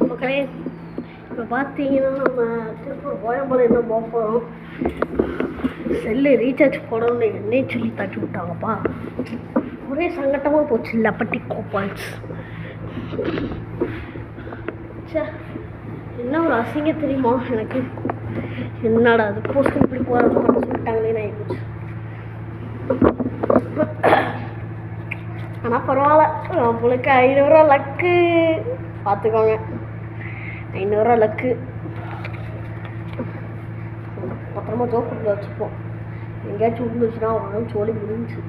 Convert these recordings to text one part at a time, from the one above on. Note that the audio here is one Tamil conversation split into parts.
மக்களே இப்போ பார்த்தீங்கன்னா நம்ம திருப்பூர் கோயம்புல என்ன போக போகிறோம் செல்லு ரீசார்ஜ் போடணும்னு என்னையே சொல்லி தட்டி விட்டாங்கப்பா. ஒரே சங்கட்டமாக போச்சு லப்பட்டி கோபால்ஸ். ச்சே என்ன ஒரு அசிங்கம் தெரியுமா எனக்கு? என்னடா அது போஸ்ட் இப்படி போகிறப்ப சொல்லிட்டாங்களே நான் போச்சு ஆனால் பரவாயில்ல நம்மளுக்கு ஐநூறுரூவா லக்கு பார்த்துக்கோங்க ஐநூறுரூவா லக்கு. பத்திரமா ஜோக்குள்ள வச்சுப்போம். எங்கேயாச்சும் விழுந்துச்சுன்னா அவ்வளோ சோழி முடிஞ்சுச்சு.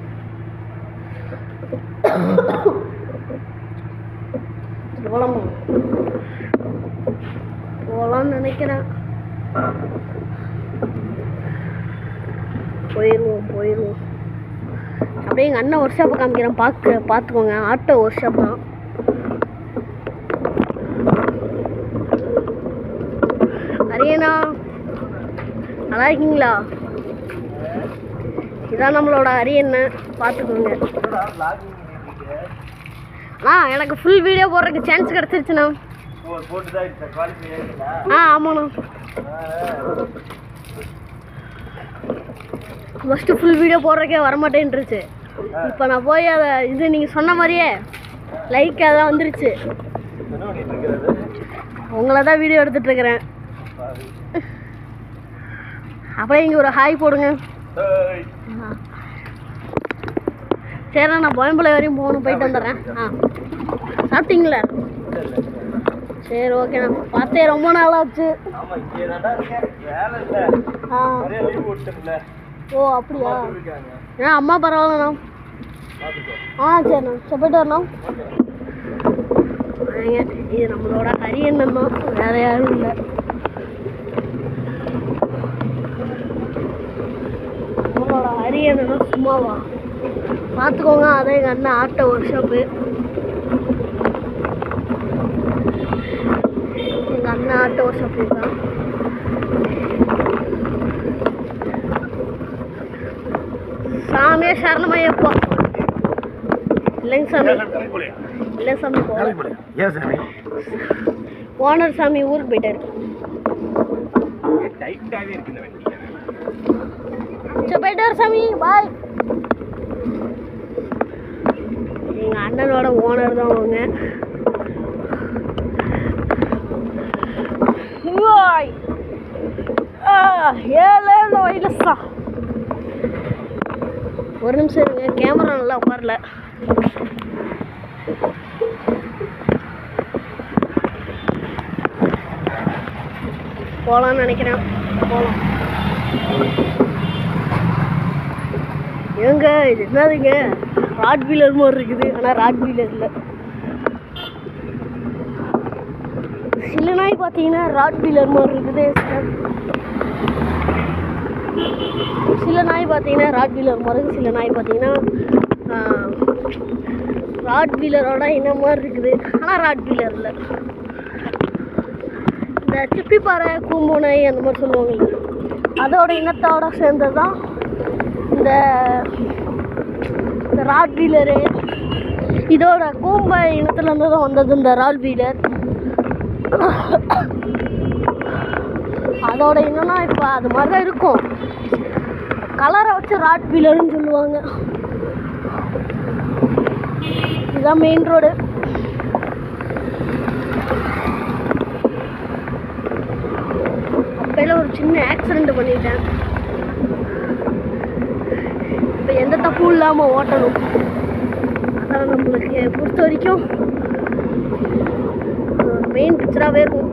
போலாமா போகலான்னு நினைக்கிறேன். போயிடுவோம் போயிடுவோம். அப்படியே எங்கள் அண்ணன் ஒர்க் ஷாப்பை காமிக்கிறேன். பார்க்க பார்த்துக்கோங்க. ஆட்டோ ஒர்க் ஷாப் தான். அரியனா நல்லா இருக்கீங்களா? இதான் நம்மளோட அரியன்னு பார்த்துக்கோங்க. ஆ எனக்கு ஃபுல் வீடியோ போடுறதுக்கு சான்ஸ் கிடச்சிருச்சுண்ணா. ஆ ஆமாண்ணா. ஃபஸ்ட்டு ஃபுல் வீடியோ போடுறக்கே வரமாட்டேன்ருச்சு இப்போ நான் போய் அதை இது நீங்கள் சொன்ன மாதிரியே லைக் அதான் வந்துருச்சு. உங்களை தான் வீடியோ எடுத்துட்டு அப்படியே இங்கே ஒரு ஹாய் போடுங்க. சரிண்ணா நான் கோயம்புல வரையும் போகணும் போயிட்டு வந்துடுறேன். ஆ. சாப்பிட்டீங்களா? சரி ஓகேண்ணா. பார்த்தே ரொம்ப நாள் ஆச்சு ஆ. ஓ அப்படியா? ஏன் அம்மா பரவாயில்லண்ணா. ஆ சரிண்ணா. சரி போயிட்டு வரணும். இது நம்மளோட ஹரியண்ணன் தான் வேற யாரும் இல்லை. நம்மளோட சும்மாவா? பார்த்துக்கோங்க அதான் எங்கள் அண்ணன் ஆட்டோ ஒர்க் ஷாப்பு எங்கள் அண்ணன் ஆட்டோ ஒர்க் ஷாப்பு தான் சாமியே சரணமையப்பா இல்லைங்க சாமி. இல்லை சாமி சாமி ஓனர் சாமி ஊருக்கு போயிட்டாரு. போயிட்டாரு சாமி பாய் எங்கள் அண்ணனோட ஓனர் தான் அவங்க. ஆ, ஏழு வயலசா ஒரு நிமிஷம் இருங்க கேமரா நல்லா உட்காரல போகலான்னு நினைக்கிறேன். போகலாம் ஏங்க இது என்னதுங்க? ராட் வீலர் மாதிரி இருக்குது. ஆனால் ராட் வீலர் இல்லை. சில நாய் பார்த்தீங்கன்னா ராட் வீலர் மாதிரி இருக்குது. சில நாய் பார்த்தீங்கன்னா ராட் வீலர் மாதிரி இருக்குது. சில நாய் பார்த்தீங்கன்னா ராட் வீலரோட என்ன மாதிரி இருக்குது. ஆனால் ராட் வீலர் இல்லை. இந்த சிப்பிப்பாறை கூம்புனை அந்த மாதிரி சொல்லுவாங்க அதோட இனத்தோட சேர்ந்தது தான் இந்த இந்த ராட் வீலரு. இதோட கூம்ப இனத்துலேருந்து தான் வந்தது இந்த ரால் வீலர். அதோட என்னன்னா இப்போ அது மாதிரி தான் இருக்கும் கலரை வச்சு ராட் வீலர்னு சொல்லுவாங்க. இதுதான் மெயின் ரோடு அப்பையில ஒரு சின்ன ஆக்சிடெண்ட் பண்ணிட்டேன். இப்போ எந்த தப்பும் இல்லாமல் ஓட்டணும்? அதான் நம்மளுக்கு பொறுத்த வரைக்கும் மெயின் பிக்சராகவே இருக்கும்.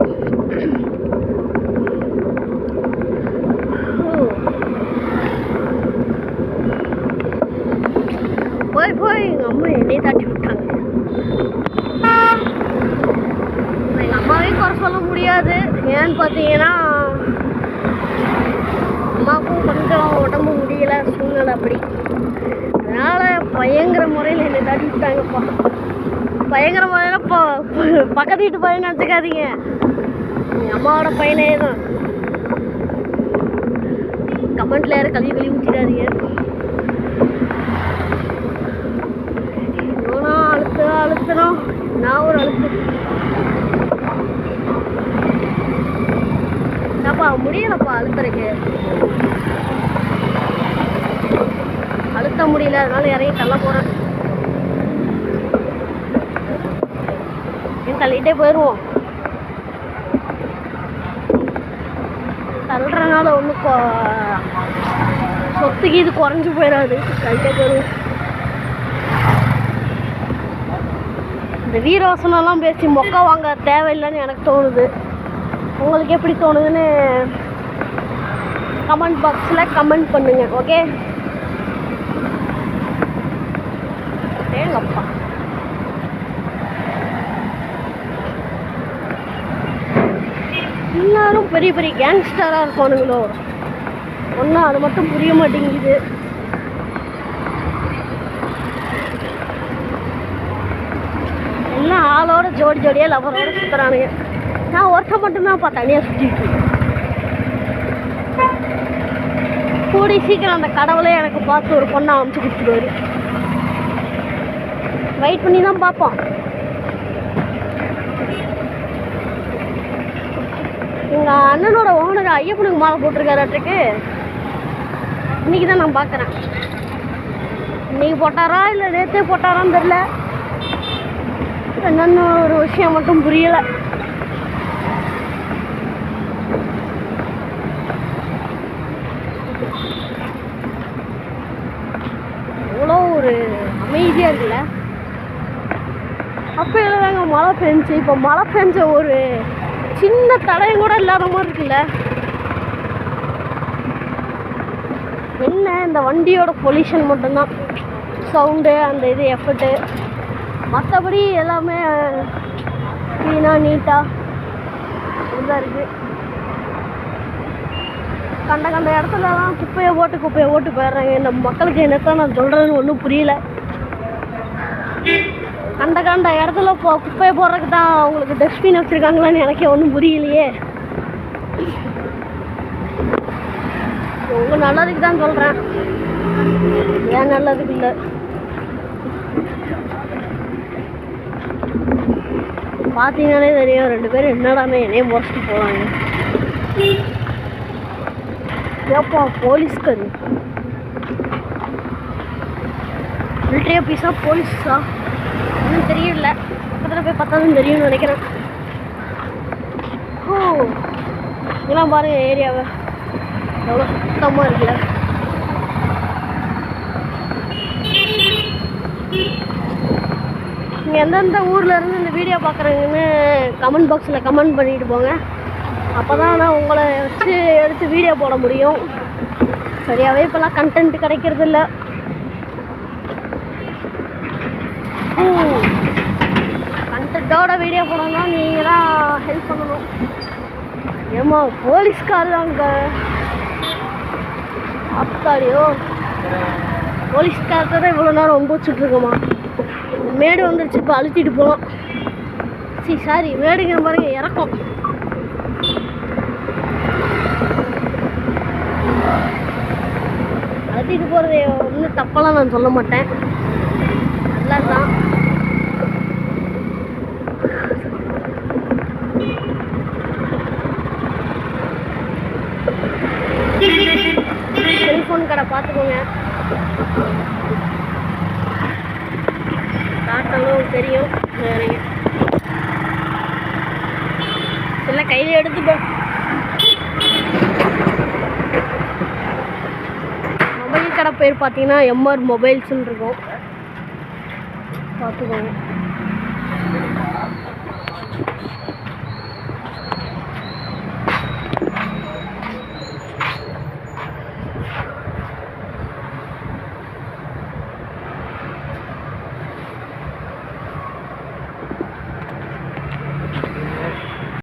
போய் போய். எங்கள் அம்மா என்னையே தாட்டி விட்டாங்க. எங்கள் அம்மாவையும் குறை சொல்ல முடியாது. ஏன்னு பார்த்தீங்கன்னா அம்மாவுக்கும் கொஞ்சம் உடம்பு முடியலை சூழ்நிலை அப்படி. பயங்கர முறையில் என்னை தட்டிட்டாங்கப்பா பயங்கர முறையில் இப்போ பக்கத்து வீட்டு பையன் நினச்சிக்காதீங்க. அம்மாவோட பையனே தான். கமெண்ட்ல யாரும் கழுவி கழுவி ஊற்றிடாதீங்க இவனா அழுத்து அழுத்தணும் நான் ஒரு அழுத்து அப்பா முடியலப்பா அழுத்துறக்கு அழுத்த முடியல அதனால இறங்கி தள்ள போகிறேன் ஏன் தள்ளிட்டே போயிடுவோம் தள்ளுறதுனால ஒன்றும் சொத்துக்கு இது குறைஞ்சு போயிடாது தள்ளிட்டே போயிடுவோம் இந்த வீரவசனம்லாம் பேசி மொக்க வாங்க தேவையில்லைன்னு எனக்கு தோணுது. உங்களுக்கு எப்படி தோணுதுன்னு கமெண்ட் பாக்ஸில் கமெண்ட் பண்ணுங்கள் ஓகே பெரிய பெரிய கேங்ஸ்டராக இருப்பானுங்களோ? ஒன்றும் அது மட்டும் புரிய மாட்டேங்குது. எல்லாம் ஆளோட ஜோடி ஜோடியாக லவரோட சுற்றுறானுங்க நான் ஒருத்தன் மட்டும்தான்ப்பா தனியாக சுற்றிட்டு கூடி சீக்கிரம் அந்த கடவுளே எனக்கு பார்த்து ஒரு பொண்ணை அமைச்சு கொடுத்துருவாரு வெயிட் பண்ணி தான் பார்ப்போம் எங்கள் அண்ணனோட ஓனர் ஐயப்பனுக்கு மாலை போட்டிருக்காராட்டுக்கு இன்னைக்கு தான் நான் பார்க்குறேன் இன்னைக்கு போட்டாரா இல்லை நேற்றே போட்டாரான்னு தெரில என்னன்னு ஒரு விஷயம் மட்டும் புரியலை. அவ்வளோ ஒரு அமைதியாக இருக்குல்ல. அப்போ தாங்க மழை பெஞ்சு இப்போ மழை பெஞ்ச ஒரு சின்ன தடையும் கூட இல்லாத மாதிரி இருக்குல்ல? என்ன இந்த வண்டியோட பொல்யூஷன் மட்டும்தான். சவுண்டு அந்த இது எஃபர்ட்டு மற்றபடி எல்லாமே க்ளீனாக நீட்டாக இதுதான் இருக்குது கண்ட கண்ட இடத்துலலாம் குப்பையை போட்டு குப்பையை போட்டு போயிடுறாங்க. இந்த மக்களுக்கு என்னத்தான் நான் சொல்கிறதுன்னு ஒன்றும் புரியல. அந்த கண்ட இடத்துல போ குப்பையை போடுறதுக்கு தான் அவங்களுக்கு டஸ்ட்பின் வச்சுருக்காங்களான்னு எனக்கே ஒன்றும் புரியலையே. உங்கள் நல்லதுக்கு தான் சொல்கிறேன் ஏன் நல்லதுக்கு இல்லை. பார்த்தீங்கன்னாலே தெரியும் ரெண்டு பேரும் என்னடாமே என்னையே முறைச்சிட்டு போகிறாங்க ஏப்பா போலீஸ்க்கு அது மிலிட்ரி ஆஃபீஸா போலீஸா? ஒன்றும் தெரியல பக்கத்தில் போய் பார்த்தா தான் தெரியும்னு நினைக்கிறேன். ஓ இதெல்லாம் பாருங்க ஏரியாவை. எவ்வளோ சுத்தமாக இருக்குல்ல. நீங்கள் எந்தெந்த ஊரில் இருந்து இந்த வீடியோ பார்க்குறீங்கன்னு கமெண்ட் பாக்ஸில் கமெண்ட் பண்ணிட்டு போங்க. அப்போ தான் நான் உங்களை வச்சு எடுத்து வீடியோ போட முடியும். சரியாகவே இப்போல்லாம் கண்டென்ட் கிடைக்கிறது இல்லை கண்டத்தோட வீடியோ போடணும்னா நீங்கள் தான் ஹெல்ப் பண்ணணும். ஏமா போலீஸ்கார் அங்க அத்தாடியோ போலீஸ்கார்ட்ட தான் இவ்வளோ நேரம் ரொம்ப வச்சுட்ருக்கோமா மேடு வந்துருச்சு இப்போ அழுத்திட்டு போகலாம் சரி சாரி மேடுங்க பாருங்க இறக்கம். அழுத்திட்டு போகிறது ஒன்றும் தப்பெல்லாம் நான் சொல்ல மாட்டேன். நல்லதுதான் செல்ஃபோன் கடை பார்த்துக்கோங்க. காட்டலும் தெரியும். வேறங்க இல்லை கையில் எடுத்துப்போ மொபைல் கடை பேர் பார்த்தீங்கன்னா எம்ஆர் மொபைல்ஸ்னு இருக்கும். பார்த்துக்கோங்க